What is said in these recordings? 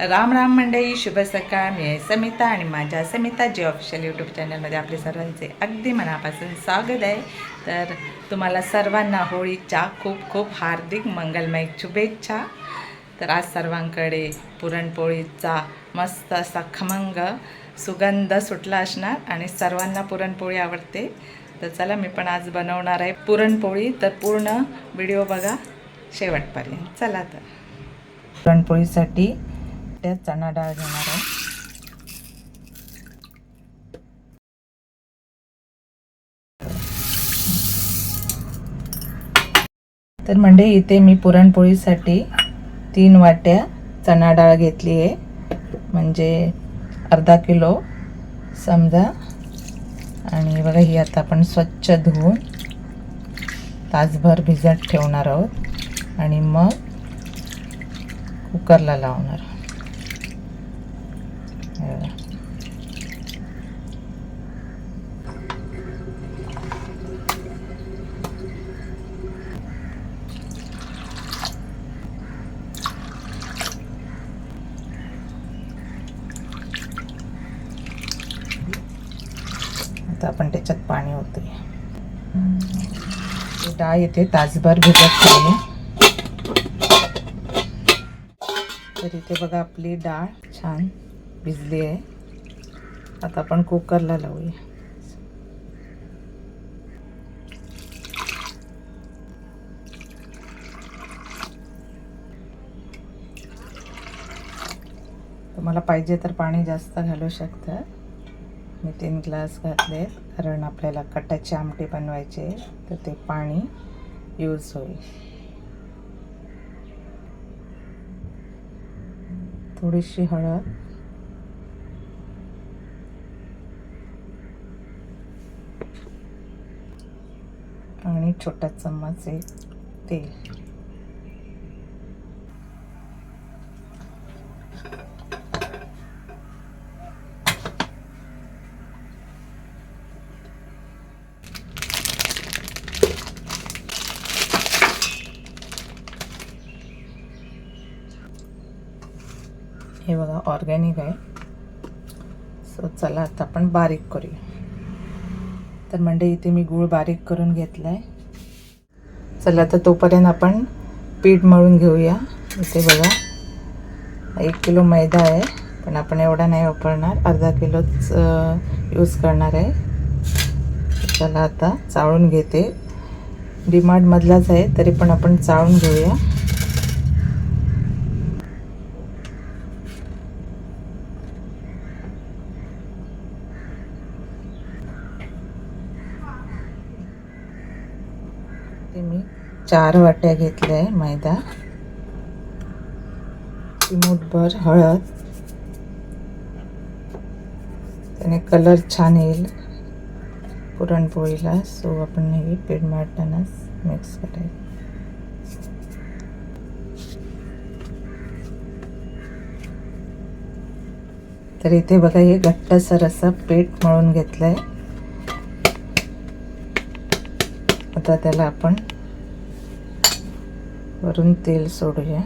राम राम मंडळी शुभ सकाळ. मी आहे समिता आणि माझ्या समिता जे ऑफिशियल यूट्यूब चॅनलमध्ये आपले सर्वांचे अगदी मनापासून स्वागत आहे. तर तुम्हाला सर्वांना होळीच्या खूप खूप हार्दिक मंगलमय शुभेच्छा. तर आज सर्वांकडे पुरणपोळीचा मस्त असा खमंग सुगंध सुटला असणार आणि सर्वांना पुरणपोळी आवडते. तर चला मी पण आज बनवणार आहे पुरणपोळी. तर पूर्ण व्हिडिओ बघा शेवटपर्यंत. चला तर. पुरणपोळीसाठी त्यात चणा डाळ घेणार आहे. तर म्हणजे इथे मी पुरणपोळीसाठी तीन वाट्या चणा डाळ घेतली आहे. म्हणजे अर्धा किलो समजा. आणि बघा ही आता आपण स्वच्छ धुवून तासभर भिजत ठेवणार आहोत. आणि मग कुकरला लावणार आता आपण त्याच्यात पाणी होते डाळ येते तासभर भिजत ठेवली तर इथे बघा आपली डाळ छान. भिजली आहे. आता आपण कुकरला लावूया. तुम्हाला पाहिजे तर पाणी जास्त घालू शकता. मी तीन ग्लास घातले. कारण आपल्याला कटाची आमटी बनवायचे तर ते पाणी यूज होईल. थोडीशी हळद. छोटा चम्मच आहे तेल. हे बघा ऑर्गॅनिक आहे. सो चला आता आपण बारीक करूया. तर म्हणजे इथे मी गूळ बारीक करून घेतला आहे चला तर तोपर्यंत आपण पीठ मळून घेऊया. इथे बघा एक किलो मैदा आहे पण आपण एवढा नाही वापरणार. अर्धा किलोच यूज करणार आहे. चला आता चाळून घेते. डिमार्टमधलाच आहे तरी पण आपण चाळून घेऊया ते मी चार वाट्या घेतल्या आहे मैदा. चिमूटभर हळद. त्याने कलर छान येईल. पुरणपोळीला. सो आपण हे पीठ मळतानाच मिक्स करायचं. तर इथे बघा हे घट्टसर असं पीठ मळून घेतलं आहे आता त्याला आपण वरून तेल सोडूया.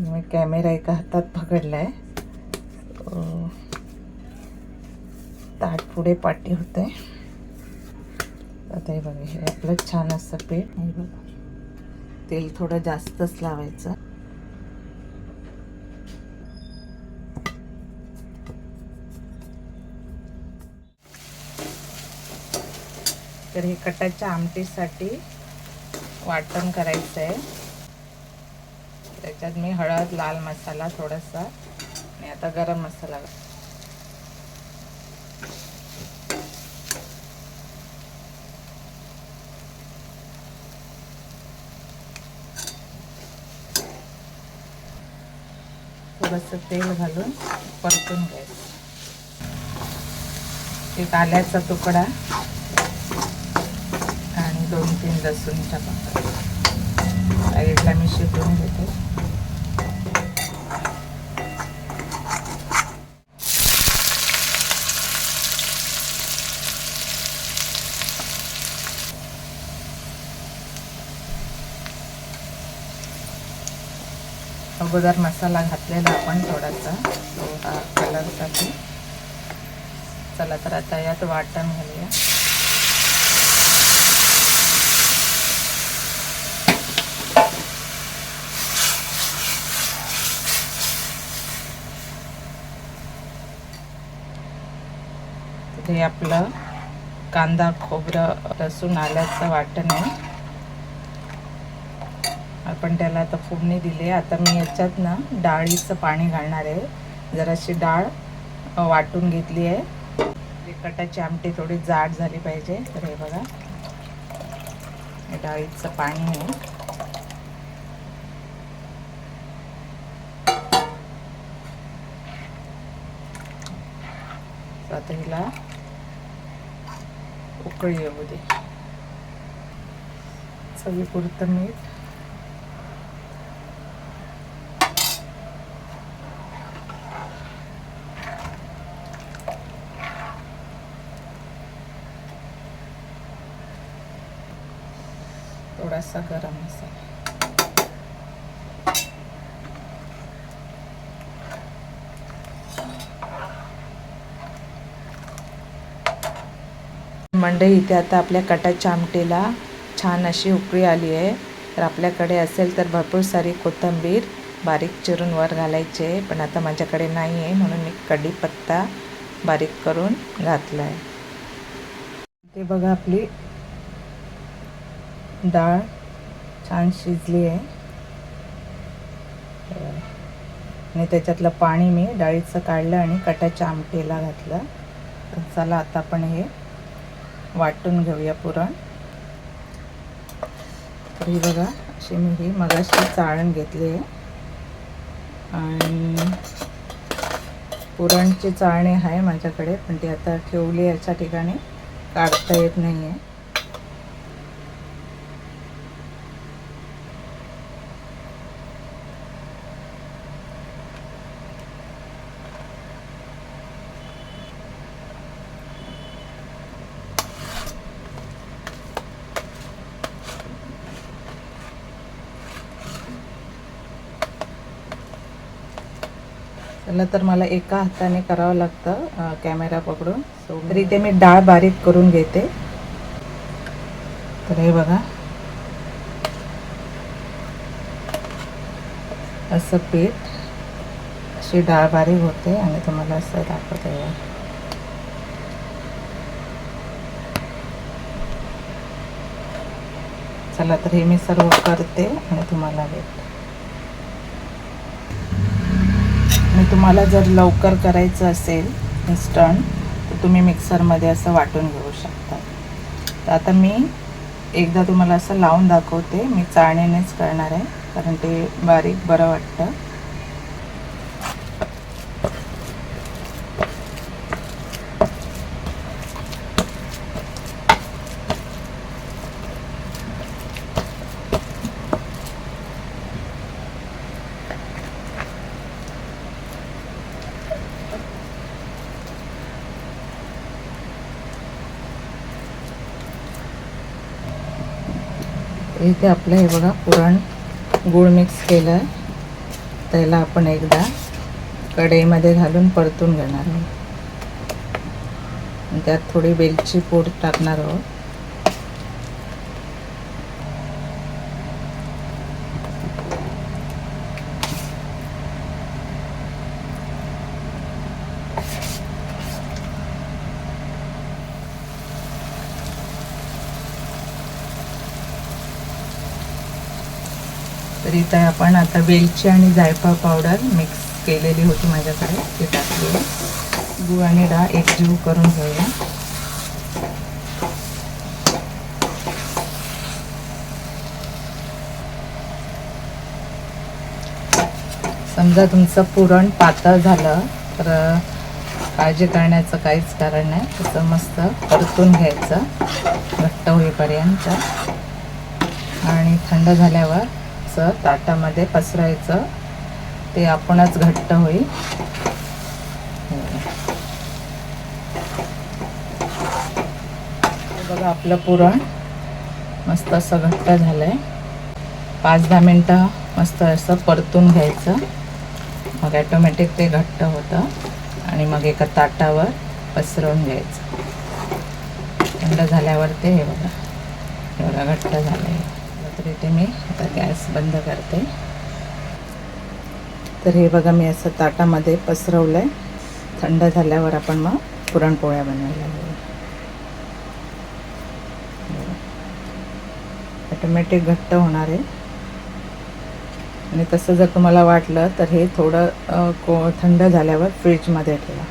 मी कॅमेरा एका हातात पकडला आहे ताट पुढे पाठी होते. आता हे बघा हे आपलं छान असं पीठ. तेल थोडं जास्तच लावायचं. तर हे कटाच्या आमटीसाठी वाटण करायचं आहे. त्याच्यात मी हळद लाल मसाला थोडासा आणि आता गरम मसाला. थोडंसं तेल घालून परतून घ्यायचं. एक आल्याचा तुकडा. तीन लसूण टाकून साईडला मी शिजवून घेते. अगोदर मसाला घातलेला आपण थोडासा तो हा कलरसाठी चला तर आता यात वाटण घालूया. हे आपलं कांदा खोबरं लसूण आल्याचं वाटण आहे. आपण त्याला आता फोडणी दिली आता मी याच्यात ना डाळीचं पाणी घालणार आहे. जराशी डाळ वाटून घेतली आहे. कटाची आमटी थोडी जाड झाली पाहिजे. तर हे बघा. डाळीचं पाणी आहे. आता हिला उकळी येऊ दे चवीपुरतं मीठ थोडासा गरम मसाला. मंडई इथे आता आपल्या कटाच्या आमटीला छान अशी उकळी आली आहे. तर आपल्याकडे असेल तर भरपूर सारी कोथिंबीर बारीक चिरून वर घालायची आहे पण आता माझ्याकडे नाही आहे म्हणून मी कढीपत्ता बारीक करून घातला आहे ते बघा आपली डाळ छान शिजली आहे. आणि त्याच्यातलं पाणी मी डाळीचं काढलं आणि कटाच्या आमटीला घातलं. तर चला आता आपण हे वाटून घेऊया पुरण. तर ही बघा अशी मी ही मगाशी चाळण घेतली आहे. आणि पुरणची चाळणी आहे माझ्याकडे पण ती आता ठेवली याच्या ठिकाणी काढता येत नाही आहे चला तर मला एका हाताने करावं लागतं कॅमेरा पकडून. तर इथे मी डाळ बारीक करून घेते. तर हे बघा. असं पीठ अशी डाळ बारीक होते आणि तुम्हाला असं दाखवते. चला तर हे मी सर्व करते आणि तुम्हाला भेटते आणि तुम्हाला जर लवकर करायचं असेल इन्स्टंट तर तुम्ही मिक्सरमध्ये असं वाटून घेऊ शकता. तर आता मी एकदा तुम्हाला असं लावून दाखवते. मी चाळणीनेच करणार आहे कारण ते बारीक बरं वाटतं. इथे आपलं हे बघा पुरण गूळ मिक्स केलं आहे त्याला आपण एकदा कढईमध्ये घालून परतून घेणार आहोत. त्यात थोडी वेलची पूड टाकणार आहोत. तर इथं आपण आता वेलची आणि जायफळ पावडर मिक्स केलेली होती माझ्याकडे ते टाकली आहे. गूळ आणि डाळ एकजीव करून घेऊया. समजा तुमचं पुरण पातळ झालं तर काळजी करण्याचं काहीच कारण नाही. तसं मस्त परतून घ्यायचं घट्ट होईपर्यंत. आणि थंड झाल्यावर घ्यायचं ताटामध्ये पसरायचं. ते आपणच घट्ट होईल. बघा आपलं पुरण. मस्त असं घट्ट झालंय. पाच दहा मिनटं मस्त असं परतून घ्यायचं. मग ॲटोमॅटिक ते घट्ट होतं. आणि मग एका ताटावर पसरवून घ्यायचं. थंड झाल्यावर ते हे बघा. एवढा घट्ट झालं आहे देते मी. आता गॅस बंद करते. तर हे बघा मी असं ताटामध्ये पसरवलं आहे थंड झाल्यावर आपण मग पुरणपोळ्या बनवायला लागू. ऑटोमॅटिक घट्ट होणार आहे. आणि तसं जर तुम्हाला वाटलं तर हे थोडं को थंड झाल्यावर फ्रीजमध्ये ठेवा.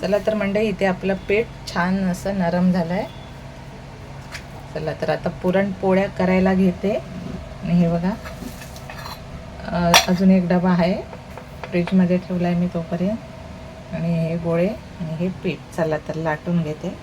चला तर मंडळी इथे आपलं पीठ छान असं नरम झालं आहे चला तर आता पुरणपोळ्या करायला घेते. आणि हे बघा अजून एक डबा आहे. फ्रीजमध्ये ठेवला आहे मी तोपर्यंत. आणि हे गोळे आणि हे पीठ. चला तर लाटून घेते.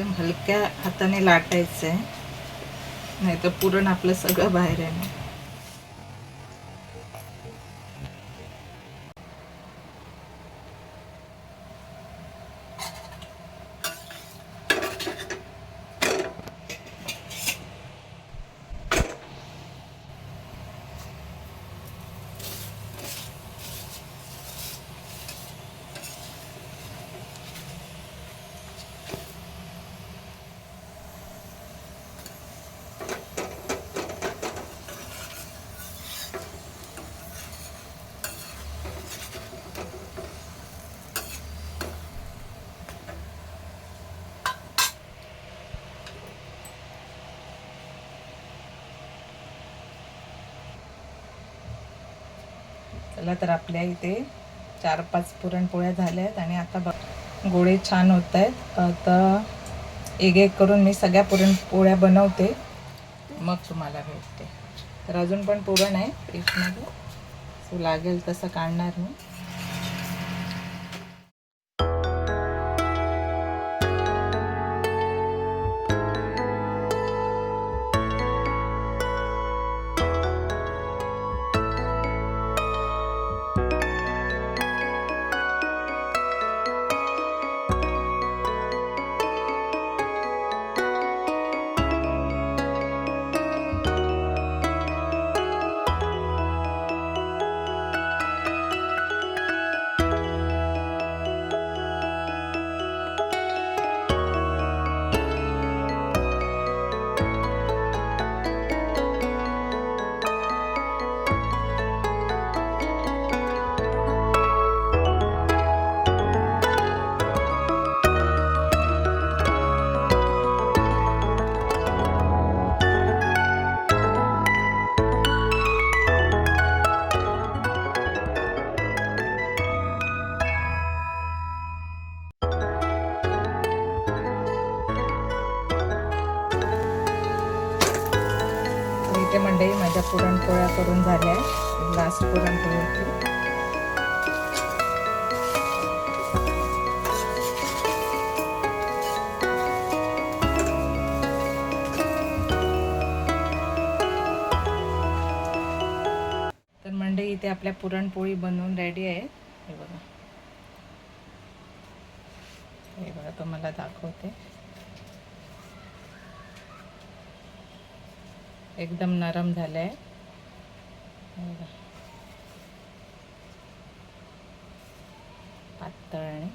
एकदम हलक्या हाताने लाटायचं आहे नाही तर पुरण आपलं सगळं बाहेर येणार. चला तर आपल्या इथे चार पाच पुरणपोळ्या झाल्या आहेत आणि आता बघ गोळे छान होत आहेत. आता एक एक करून मी सगळ्या पुरणपोळ्या बनवते. मग तुम्हाला भेटते. तर अजून पण पुरण आहे फ्रीजमध्ये. सो लागेल तसं काढणार मी. इथे आपल्या पुरणपोळी बनवून रेडी आहे. हे बघा. हे बघा तुम्हाला दाखवते. एकदम नरम झालं हे बघा. पातळ आणि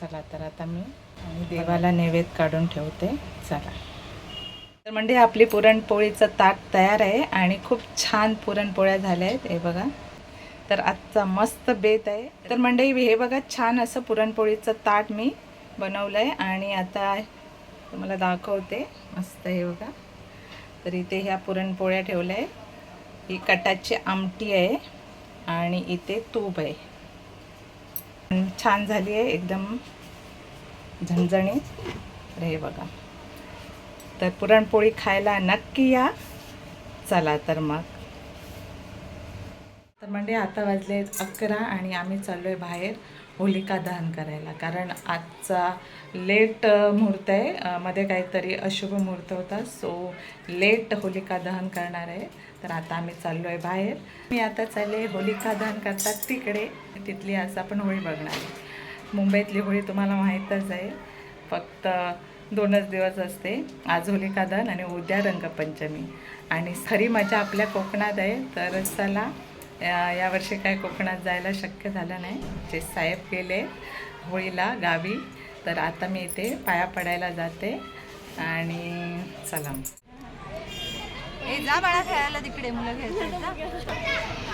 चला तर आता मी आणि देवाला नैवेद्य काढून ठेवते. चला. तर म्हणजे आपली पुरणपोळीचं ताट तयार आहे आणि खूप छान पुरणपोळ्या झाल्या आहेत. हे बघा. तर आजचा मस्त बेत आहे. तर मंडळी हे बघा छान असं पुरणपोळीचं ताट मी बनवलं आहे आणि आता तुम्हाला दाखवते. मस्त हे बघा. तर इथे ह्या पुरणपोळ्या ठेवल्या आहे ही कटाची आमटी आहे आणि इथे तूप आहे. छान झाली आहे एकदम झणझणीत तर हे बघा. तर पुरणपोळी खायला नक्की या. चला तर मग. तर म्हणजे आता वाजले आहेत अकरा आणि आम्ही चाललो आहे बाहेर होलिका दहन करायला. कारण आजचा लेट मुहूर्त आहे. मध्ये काहीतरी अशुभ मुहूर्त होता सो लेट होलिका दहन करणार आहे. तर आता आम्ही चाललो आहे बाहेर. मी आता चालले होलिका दहन करतात तिकडे. तिथली आज आपण होळी बघणार आहे. मुंबईतली होळी तुम्हाला माहीतच आहे. फक्त दोनच दिवस असते. आज होलिका दहन आणि उद्या रंगपंचमी. आणि खरी मजा आपल्या कोकणात आहे. तर चला या- यावर्षी काय कोकणात जायला शक्य झालं नाही. जे साहेब गेले होळीला गावी. तर आता मी इथे पाया पडायला जाते. आणि चला ए जा बाळा खेळायला तिकडे मुलं खेळतात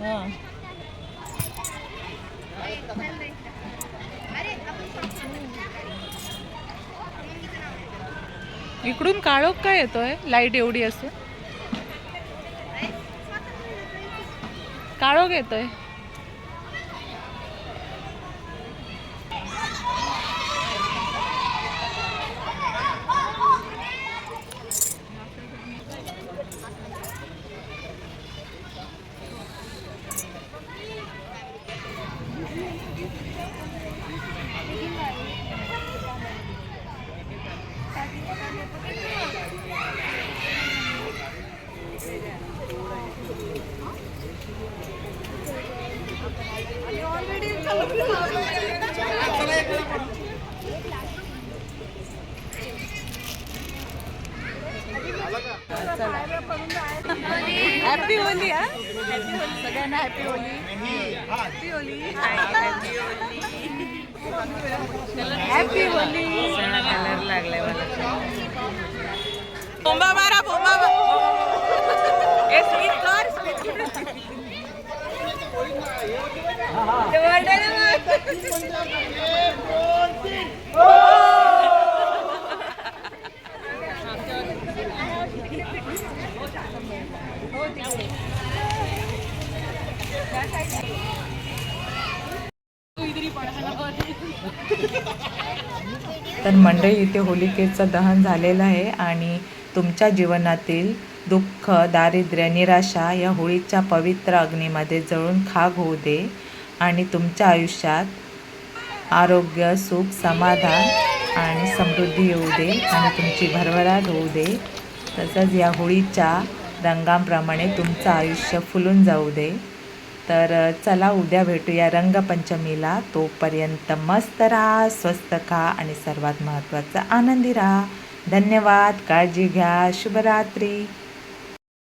हां इकडून काळोख काय येतोय? लाइट एवढी असून काळोख येतोय. हॅपी होली हा? सगळ्यांना happy Holi happy Holi happy Holi colour लागलाय मला बोंबा मारा बोंबा कर. तर मंडळी इथे होलिकेचं दहन झालेलं आहे आणि तुमच्या जीवनातील दुःख दारिद्र्य निराशा या होळीच्या पवित्र अग्नीमध्ये जळून खाग होऊ दे आणि तुमच्या आयुष्यात आरोग्य सुख समाधान आणि समृद्धी येऊ दे आणि तुमची भरभराट होऊ दे. तसंच या होळीच्या रंगांप्रमाणे तुमचं आयुष्य फुलून जाऊ दे. तर चला उद्या भेटूया रंगपंचमीला. तोपर्यंत मस्त राहा स्वस्त खा आणि सर्वात महत्त्वाचं आनंदी राहा. धन्यवाद. काळजी घ्या. शुभरात्री.